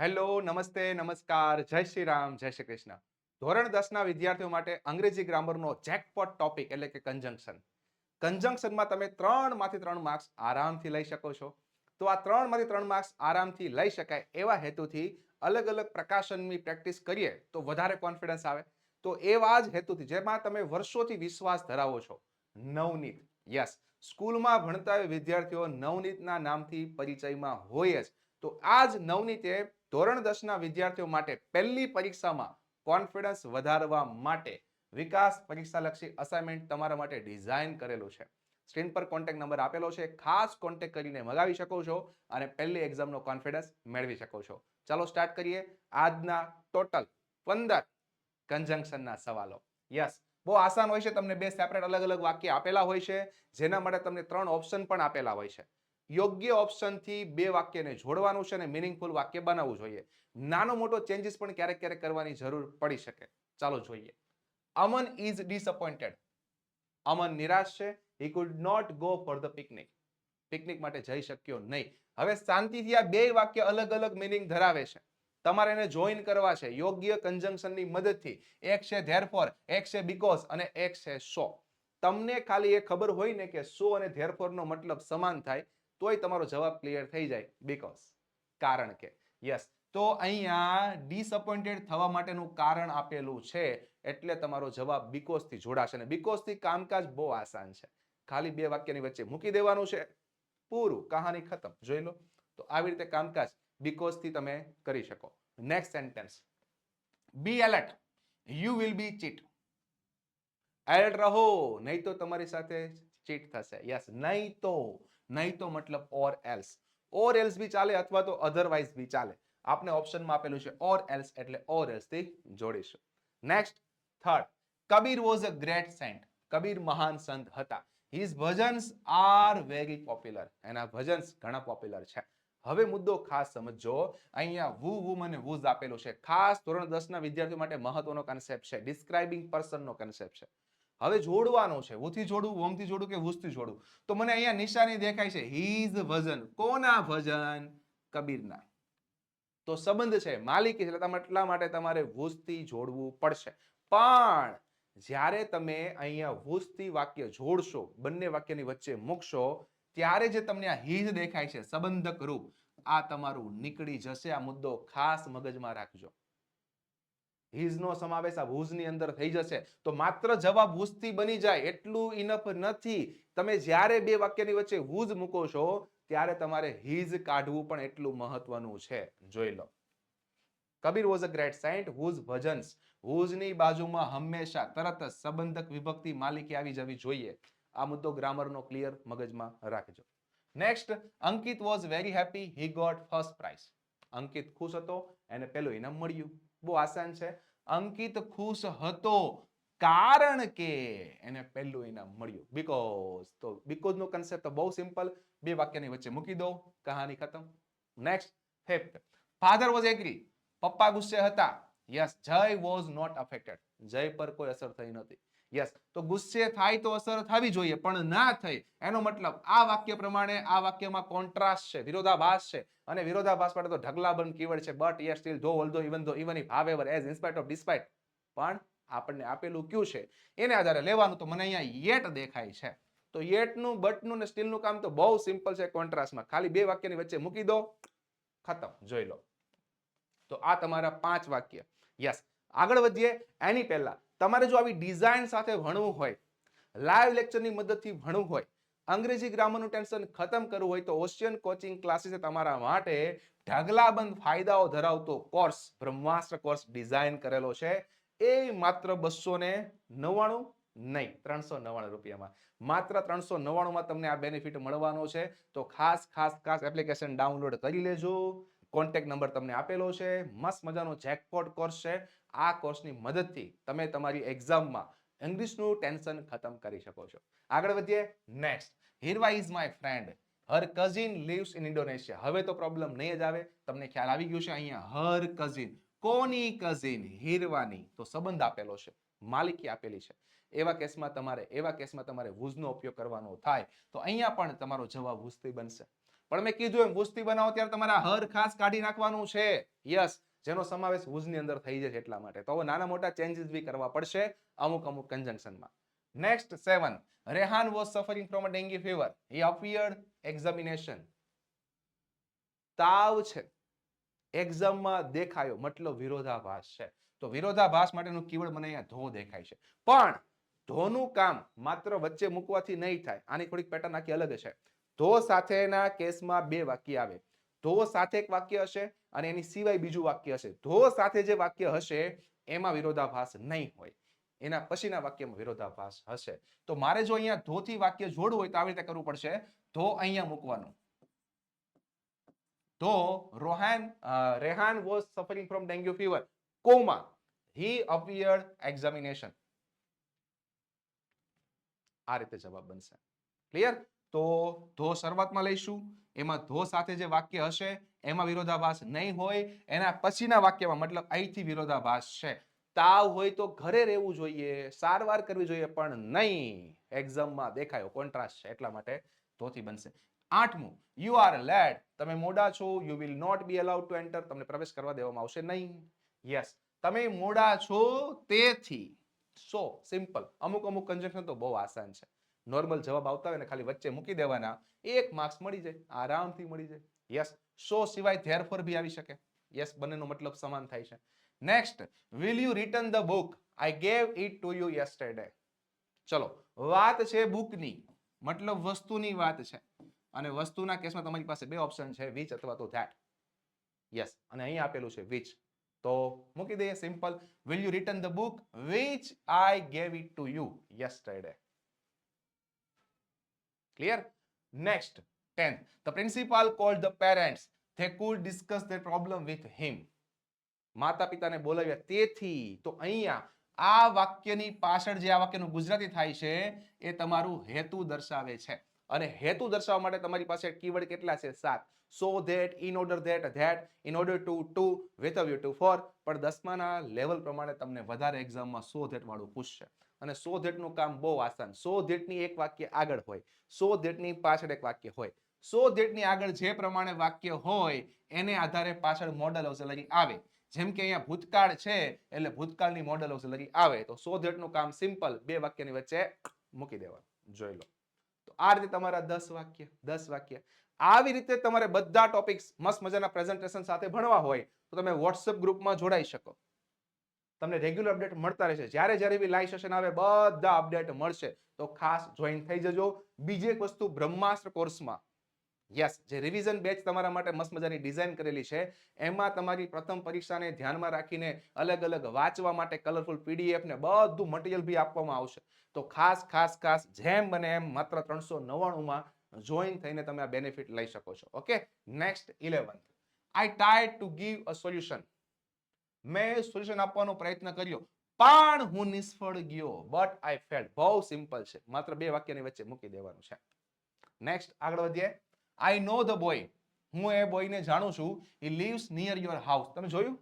Hello, નમસ્તે, નમસ્કાર, જય શ્રી રામ, જય શ્રી કૃષ્ણ. ધોરણ દસના વિદ્યાર્થીઓ માટે અંગ્રેજી ગ્રામરનો જેકપોટ ટોપિક એટલે કે કન્જંક્શન કન્જંક્શનમાં તમે ત્રણમાંથી ત્રણ માર્ક્સ આરામથી લઈ શકો છો. તો આ ત્રણમાંથી ત્રણ માર્ક્સ આરામથી લઈ શકાય એવા હેતુથી અલગ અલગ પ્રકાશનની પ્રેક્ટિસ કરીએ તો વધારે કોન્ફિડન્સ આવે. તો એવા જ હેતુથી, જેમાં તમે વર્ષોથી વિશ્વાસ ધરાવો છો. નવનીત યસ સ્કૂલમાં ભણતા વિદ્યાર્થીઓ નવનીતના નામથી પરિચયમાં હોય જ. તો આ જ નવનીતે ધોરણ દસના વિદ્યાર્થીઓ માટે પહેલી પરીક્ષામાં કોન્ફિડન્સ વધારવા માટે વિકાસ પરીક્ષાલક્ષી અસાઇનમેન્ટ તમારા માટે ડિઝાઇન કરેલું છે. સ્ક્રીન પર કોન્ટેક્ટ નંબર આપેલો છે. ખાસ કોન્ટેક્ટ કરીને મગાવી શકો છો અને પહેલી એક્ઝામનો કોન્ફિડન્સ મેળવી શકો છો. ચાલો સ્ટાર્ટ કરીએ. આજના ટોટલ પંદર કન્જંક્શનના સવાલો. યસ બહુ આસાન હોય છે. તમને બે સેપરેટ અલગ અલગ વાક્ય આપેલા હોય છે. જેના માટે તમને ત્રણ ઓપ્શન પણ આપેલા હોય છે. યોગ્ય ઓપ્શનથી બે વાક્યને જોડવાનું છે અને મિનિંગફુલ વાક્ય બનાવવું જોઈએ. નાનો મોટો ચેન્જીસ પણ ક્યારેક ક્યારેક કરવાની જરૂર પડી શકે. ચાલો જોઈએ. અમન ઇઝ ડિસઅપોઇન્ટેડ અમન નિરાશ છે. He could not go for the picnic picnic માટે જઈ શક્યો નહીં. હવે શાંતિથી આ બે વાક્ય અલગ અલગ મિનિંગ ધરાવે છે. તમારે એને જોઈન કરવા છે. યોગ્ય કન્જંક્શનની મદદથી. એક છે ધેરફોર એક છે બીકોઝ અને એક છે સો તમને ખાલી એ ખબર હોય ને કે સો અને ધેરફોરનો મતલબ સમાન થાય. તોય તમારો જવાબ ક્લિયર થઈ જાય બીકોઝ કારણ કે યસ તો અહીંયા ડિસઅપોઇન્ટેડ થવા માટેનું કારણ આપેલું છે એટલે તમારો જવાબ બીકોઝથી જોડાશે અને બીકોઝથી કામકાજ બહુ આસાન છે. ખાલી બે વાક્યની વચ્ચે મૂકી દેવાનું છે. પૂરું કહાની ખતમ. જોઈ લો. તો આવી રીતે કામકાજ બીકોઝથી તમે કરી શકો. Next sentence be alert you will be cheat alert રહો. નહીં તો તમારી સાથે ચીટ થશે. યસ નહીં તો નહીં તો મતલબ ઓર એલ્સ ઓર એલ્સ બી ચાલે અથવા તો અધરવાઇઝ બી ચાલે. આપણે ઓપ્શનમાં આપેલું છે ઓર એલ્સ એટલે ઓર એલ્સથી જોડીશું. Next third Kabir was a great saint Kabir મહાન સંત હતા. His bhajans are very popular એના ભજન્સ ઘણા પોપ્યુલર છે. હવે મુદ્દો ખાસ સમજો અહીંયા વુ વુમ અને વુઝ આપેલું છે. ખાસ ધોરણ દસ ના વિદ્યાર્થીઓ માટે મહત્વનો કન્સેપ્ટ છે. ડિસ્ક્રાઇબિંગ પર્સનનો કન્સેપ્ટ છે. હવે જોડવાનું છે. હુથી જોડવું વોમથી જોડવું કે વુસથી જોડવું? તો મને અહીંયા નિશાની દેખાય છે. હિઝ ભજન કોના ભજન કબીરના. તો સંબંધ છે માલિકી, એટલે તમે એટલા માટે તમારે વુસથી જોડવું પડશે. પણ જ્યારે તમે અહીંયા વુસથી વાક્ય જોડશો, બંને વાક્યની વચ્ચે મૂકશો, ત્યારે જે તમને આ હિજ દેખાય છે, સંબંધક રૂપ, આ તમારું નીકળી જશે. આ મુદ્દો ખાસ મગજમાં રાખજો. હિઝનો સમાવેશ આ ભુજની અંદર થઈ જશે. તો માત્ર જવાબ ભુજથી બની જાય એટલું ઇનફ નથી. તમે જ્યારે બે વાક્યની વચ્ચે હુજ મૂકો છો, ત્યારે તમારે હિઝ કાઢવું પણ એટલું મહત્વનું છે. જોઈ લો. Kabir was a great saint whose bhajans હુઝની બાજુમાં હંમેશા તરત જ સંબંધક વિભક્તિ માલિકી આવી જવી જોઈએ. આ મુદ્દો ગ્રામરનો ક્લિયર મગજમાં રાખજો. Next Ankit was very happy he got first prize Ankit ખુશ હતો, એને પેલું ઇનામ મળ્યું. બહુ આસાન છે. અંકિત ખુશ હતો કારણ કે એને પહેલું ઇનામ મળ્યું. બીકોઝ તો બીકોઝ નો કન્સેપ્ટ તો બહુ સિમ્પલ બે વાક્યની વચ્ચે મૂકી દો કહાની ખતમ. Next fifth father was angry પપ્પા ગુસ્સે હતા. યસ જય વોઝ નોટ અફેક્ટેડ જય પર કોઈ અસર થઈ નથી યસ તો ગુસ્સે થાય તો અસર થવી જોઈએ, પણ ના થઈ, એનો મતલબ આ વાક્ય પ્રમાણે આ વાક્યમાં કોન્ટ્રાસ્ટ છે, વિરોધાભાસ છે. અને વિરોધાભાસ માટે તો ઢગલાબંધ કીવર્ડ છે but yet still though although even though even if however as in spite of despite પણ આપણને આપેલું કયું છે? એને આધારે લેવાનું તો મને અહીંયા યેટ દેખાય છે. તો યેટનું બટનું ને સ્ટીલનું કામ તો બહુ સિમ્પલ છે કોન્ટ્રાસ્ટમાં ખાલી બે વાક્યની વચ્ચે મૂકી દો, ખતમ, જોઈ લો. તો આ તમારા પાંચ વાક્ય. યસ આગળ વધીએ. એની પહેલા તમારે જો આવી ડિઝાઇન સાથે ભણવું હોય લાઈવ લેક્ચરની મદદથી ભણવું હોય, અંગ્રેજી ગ્રામરનું ટેન્શન ખતમ કરવું હોય તો ઓશિયન કોચિંગ ક્લાસીસે તમારા માટે ઢગલાબંધ ફાયદાઓ ધરાવતો કોર્સ બ્રહ્માસ્ત્ર કોર્સ ડિઝાઇન કરેલો છે. એ માત્ર બસો ને નવ્વાણું નહીં, ત્રણસો નવ્વાણું રૂપિયામાં. માત્ર ત્રણસો નવ્વાણુંમાં તમને આ બેનિફિટ મળવાનો છે. તો ખાસ ખાસ ખાસ એપ્લિકેશન ડાઉનલોડ કરી લેજો. કોન્ટેક્ટ નંબર તમને આપેલો છે. મસ્ત મજાનો જેકપોટ કોર્સ છે. આ કોર્સની મદદથી તમે તમારી એક્ઝામમાં ઇંગ્લિશનું ટેન્શન ખતમ કરી શકો છો. આગળ વધીએ next Hirva is my friend her cousin lives in Indonesia હવે તો પ્રોબ્લેમ નહીં જ આવે. તમને ખ્યાલ આવી ગયું છે અહીંયા. હર કઝિન કોની કઝિન હિરવાની. તો સંબંધ આપેલો છે. માલિકી આપેલી છે. એવા કેસમાં તમારે, એવા કેસમાં તમારે વૂઝનો ઉપયોગ કરવાનો થાય. તો અહીંયા પણ તમારો જવાબ વૂઝથી બનશે. પણ મેં કીધું એમ વૂઝથી બનાવો ત્યારે તમારા હર ખાસ કાઢી નાખવાનું છે. યસ જેનો સમાવેશ વૂઝની અંદર થઈ જશે એટલા માટે. તો હવે નાના મોટા ચેન્જીસ બી કરવા પડશે અમુક અમુક કન્જંક્શનમાં next seven Rehan was suffering from a dengue fever he appeared examination તાવ છે. એક્ઝામમાં દેખાયો. મતલબ વિરોધાભાસ છે. તો વિરોધાભાસ માટેનું કીવર્ડ મને અહીંયા ધો દેખાય છે. પણ ધોનું કામ માત્ર વચ્ચે મૂકવાથી નહીં થાય. આની થોડીક પેટર્ન આખી અલગ છે ધો સાથેના કેસમાં બે વાક્ય આવે. ધો સાથે એક વાક્ય હશે અને એની સિવાય બીજું વાક્ય હશે. ધો સાથે જે વાક્ય હશે, એમાં વિરોધાભાસ નહીં હોય. એના પછીના વાક્યમાં વિરોધાભાસ હશે. તો મારે જો અહીંયા ધોથી વાક્ય જોડવું હોય તો આવી રીતે કરવું પડશે. ધો અહીંયા મૂકવાનું. Though Rohan Rehan was suffering from dengue fever comma? He appeared examination આ રીતે જવાબ બનશે. ક્લિયર તો ધો શરૂઆતમાં લઈશું. એમાં ધો સાથે જે વાક્ય હશે, એમાં વિરોધાભાસ નહીં હોય. એના પછીના વાક્યમાં મતલબ અહીંથી વિરોધાભાસ છે. તાવ હોય તો ઘરે રહેવું જોઈએ, સારવાર કરવી જોઈએ, પણ નહીં. એક્ઝામમાં દેખાયો કોન્ટ્રાસ્ટ છે. એટલા માટે ધોથી બનશે. આઠમું યુ આર લેડ તમે મોડા છો you will not be allowed to enter તમને પ્રવેશ કરવા દેવામાં આવશે નહીં. યસ તમે મોડા છો, તેથી. સો સિમ્પલ અમુક અમુક કન્જંક્શન તો બહુ આસાન છે. નોર્મલ જવાબ આવતા હોય ને ખાલી વચ્ચે મૂકી દેવાના, એક માર્ક્સ મળી જાય, આરામથી મળી જાય. યસ સો સિવાય ધેરફોર બી આવી શકે. યસ બંનેનો મતલબ સમાન થાય છે. Next will you return the book I gave it to you yesterday ચલો, વાત છે બુકની મતલબ વસ્તુની વાત છે. અને વસ્તુના કેસમાં તમારી પાસે બે ઓપ્શન છે વિચ અથવા તો ધેટ યસ અને અહીં આપેલું છે વિચ તો મૂકી દઈએ simple will you return the book which I gave it to you yesterday clear Next, 10 the principal called the parents they could discuss their problem with him માતા પિતાને બોલાવ્યા તેથી તો અહીંયા આ વાક્યની પાછળ જે આ વાક્યનું ગુજરાતી થાય છે એ તમારું હેતુ દર્શાવે છે અને હેતુ દર્શાવવા માટે તમારી પાસે કીવર્ડ કેટલા છે? સાત. So that in order that that in order to to with a to for પણ દસમાના લેવલ પ્રમાણે તમને વધારે એક્ઝામમાં સો ધેટ વાળું પૂછશે. અને સો ધેટનું કામ બહુ આસાન. સો ધેટની એક વાક્ય આગળ હોય. સો ધેટની પાછળ એક વાક્ય હોય. સો ધેટની આગળ જે પ્રમાણે વાક્ય હોય, એને આધારે પાછળ મોડલ ઓક્સિલરી આવે. જેમ કે અહીંયા ભૂતકાળ છે, એટલે ભૂતકાળની મોડલ ઓક્સિલરી આવે. તો સો ધેટનું કામ સિમ્પલ બે વાક્યની વચ્ચે મૂકી દેવાનું. જોઈ લો. તો આ રીતે તમારા દસ વાક્ય દસ વાક્ય. આવી રીતે તમારે બધા ટોપિક્સ મસ્ત મજાના પ્રેઝન્ટેશન સાથે ભણવા હોય, તો તમે વોટ્સઅપ ગ્રુપમાં જોડાઈ શકો. તમને રેગ્યુલર અપડેટ મળતા રહેશે. જ્યારે જ્યારે બી લાઈવ સેશન આવે, બધા અપડેટ મળશે. તો ખાસ જોઈન થઈ જજો. બીજી એક વસ્તુ બ્રહ્માસ્ત્ર કોર્સમાં યસ જે રિવિઝન બેચ તમારા માટે મસ્ત મજાની ડિઝાઇન કરેલી છે, એમાં તમારી પ્રથમ પરીક્ષાને ધ્યાનમાં રાખીને અલગ અલગ વાંચવા માટે કલરફુલ પીડીએફ ને બધું મટીરિયલ બી આપવામાં આવશે. તો ખાસ ખાસ ખાસ જેમ બને એમ માત્ર ત્રણસો નવ્વાણુંમાં જોઈન થઈને તમે આ બેનિફિટ લઈ શકો છો. Okay next eleventh I try to give a solution મેં સોલ્યુશન આપવાનો પ્રયત્ન કર્યો, પણ હું નિષ્ફળ ગયો. બટ આઈ ફેલ્ડ બહુ સિમ્પલ છે. માત્ર બે વાક્યની વચ્ચે મૂકી દેવાનું છે. નેક્સ્ટ આગળ વધીએ. આઈ નો ધ બોય હું એ બોયને જાણું છું. He lives near your house તમે જોયું?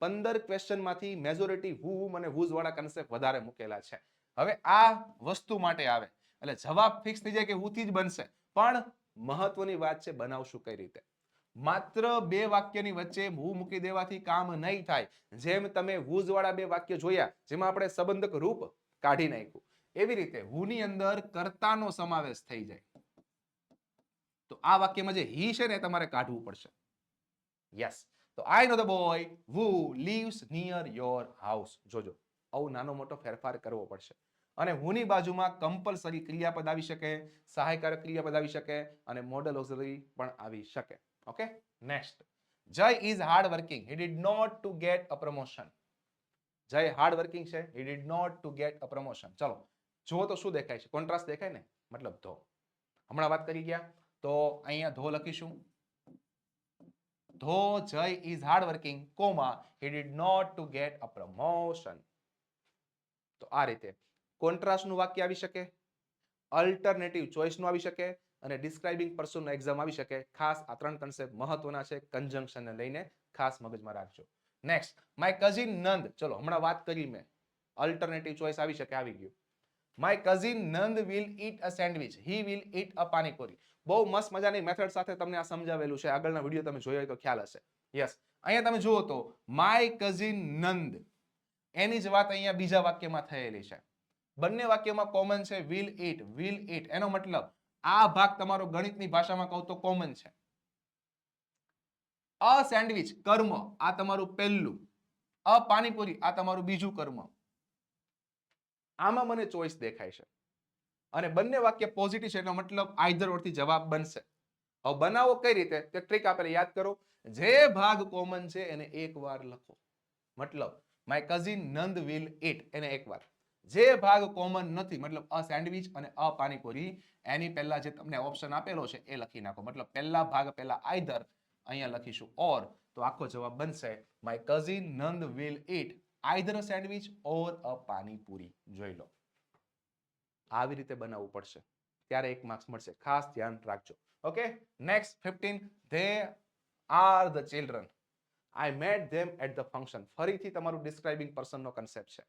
પંદર ક્વેશ્ચનમાંથી મેજોરિટી હુ અને હુઝ વાળા કન્સેપ્ટ વધારે મૂકેલા છે. હવે આ વસ્તુ માટે આવે. એટલે જવાબ ફિક્સ થઈ જાય કે હુથી જ બનશે. પણ મહત્વની વાત છે બનાવશું કઈ રીતે? માત્ર બે વાક્યની વચ્ચે હું મૂકી દેવાથી કામ નહીં થાય. જેમ તમે હુઝ વાળા બે વાક્ય જોયા, જેમાં આપણે સંબંધક રૂપ કાઢી નાખ્યું. એવી રીતે હુની અંદર કર્તાનો સમાવેશ થઈ જાય. તો આ વાક્યમાં જે હી છે ને તમારે કાઢવું પડશે. યસ તો I know the boy who lives near your house જોજો, આવું નાનો મોટો ફેરફાર કરવો પડશે. અને હુની બાજુમાં કમ્પલસરી ક્રિયાપદ આવી શકે, સહાયકારક ક્રિયાપદ આવી શકે અને મોડલ ઓક્સિલરી પણ આવી શકે. Okay next Jay is hard working he did not to get a promotion Jay hard working છે. He did not to get a promotion ચલો, જુઓ તો શું દેખાય છે? કોન્ટ્રાસ્ટ દેખાય ને? મતલબ ધો. હમણાં વાત કરી ગયા. તો અહીંયા ધો લખીશું. Though Jay is hard working comma he did not to get a promotion તો આ રીતે કોન્ટ્રાસ્ટનું વાક્ય આવી શકે અલ્ટરનેટિવ ચોઇસનું આવી શકે, અને ડિસ્ક્રાઇબિંગ પર્સનનો એક્ઝામ આવી શકે. ખાસ આ ત્રણ કન્સેપ્ટ મહત્વના છે કન્જંક્શનને લઈને ખાસ મગજમાં રાખજો. Next my cousin Nand. ચલો, હમણાં વાત કરી મેં. અલ્ટરનેટિવ ચોઇસ આવી શકે, આવી ગયું. My cousin Nand will eat a sandwich he will eat a panipuri બહુ મસ્ત મજાની મેથડ સાથે તમને આ સમજાવેલું છે. આગળના વીડિયો તમે જોયો હોય તો ખ્યાલ હશે. યસ અહીંયા તમે જુઓ તો માય કઝિન નંદ એની જ વાત અહીંયા બીજા વાક્યમાં થયેલી છે. બંને વાક્યમાં કોમન છે. વિલ ઈટ વિલ ઈટ એનો મતલબ, આ ભાગ તમારો ગણિતની ભાષામાં કહું તો કોમન છે. અ સેન્ડવિચ કર્મ. આ તમારું પહેલું. અ પાણીપુરી, આ તમારું બીજું કર્મ. આમાં મને ચોઈસ દેખાય છે. અને બંને વાક્ય પોઝિટિવ છે, એનો મતલબ આઈધર ઓરથી જવાબ બનશે. હવે બનાવો કઈ રીતે? તે ટ્રીક આપેલી યાદ કરો. જે ભાગ કોમન છે, એને એકવાર લખો. મતલબ my cousin Nand will eat એને એકવાર જે ભાગ કોમન નથી, મતલબ અ સેન્ડવિચ અને અ પાણીપુરી, એની પહેલા જે તમને ઓપ્શન આપેલો છે, એ લખી નાખો. મતલબ પહેલા ભાગ, પહેલા આઈધર અહીંયા લખીશું. ઓર તો આખો જવાબ બનશે my cousin Nand will eat either a sandwich or a panipuri. જોઈ લો. આવી રીતે બનાવવું પડશે. ત્યારે એક માર્ક્સ મળશે. ખાસ ધ્યાન રાખજો. Okay next fifteen they are the children I met them at the function ફરીથી તમારું ડિસ્ક્રાઇબિંગ પર્સનનો કન્સેપ્ટ છે.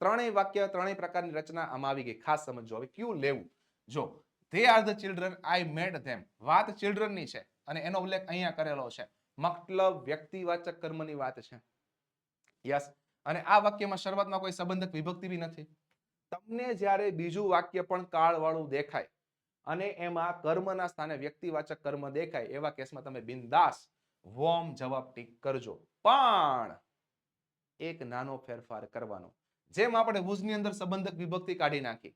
ત્રણેય વાક્ય, ત્રણેય પ્રકારની રચના આમાં આવી ગઈ. ખાસ સમજો હવે ક્યુ લેવું? જો they are the children I met them વાત ચિલ્ડ્રનની છે. અને એનો ઉલ્લેખ અહીંયા કરેલો છે. મતલબ વ્યક્તિવાચક કર્મની વાત છે. યસ અને આ વાક્યમાં શરૂઆતમાં કોઈ સંબંધક વિભક્તિ બી નથી. તમને જ્યારે બીજું વાક્ય પણ કાળવાળું દેખાય અને એમાં કર્મના સ્થાને વ્યક્તિવાચક કર્મ દેખાય, એવા કેસમાં તમે બિંદાસ વોમ જવાબ ટીક કરજો. પણ એક નાનો ફેરફાર કરવાનો. જેમ આપણે વુઝની અંદર સંબંધક વિભક્તિ કાઢી નાખી,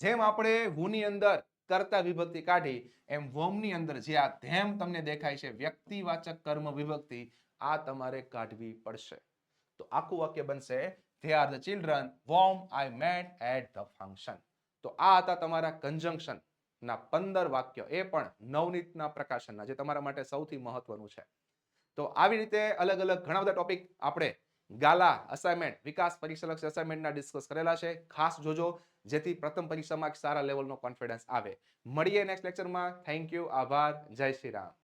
જેમ આપણે હુની અંદર કરતા વિભક્તિ કાઢી, એમ વોમની અંદર જે આ ધેમ તમને દેખાય છે વ્યક્તિવાચક કર્મ વિભક્તિ, આ તમારે કાઢવી પડશે. તો આખું વાક્ય બનશે they are the children whom I met at the function તો આ હતા તમારા કન્જંક્શન ના પંદર વાક્ય. એ પણ નવનીતના પ્રકાશનના, જે તમારા માટે સૌથી મહત્વનું છે. તો આવી રીતે અલગ અલગ ઘણા બધા ટોપિક આપણે ગાલા અસાઇનમેન્ટ વિકાસ પરીક્ષા લક્ષી અસાઇનમેન્ટના ડિસ્કસ કરેલા છે. ખાસ જોજો, જેથી પ્રથમ પરીક્ષામાં સારા લેવલનો કોન્ફિડન્સ આવે. મળીએ નેક્સ્ટ લેક્ચરમાં થેન્ક યુ આભાર. જય શ્રી રામ.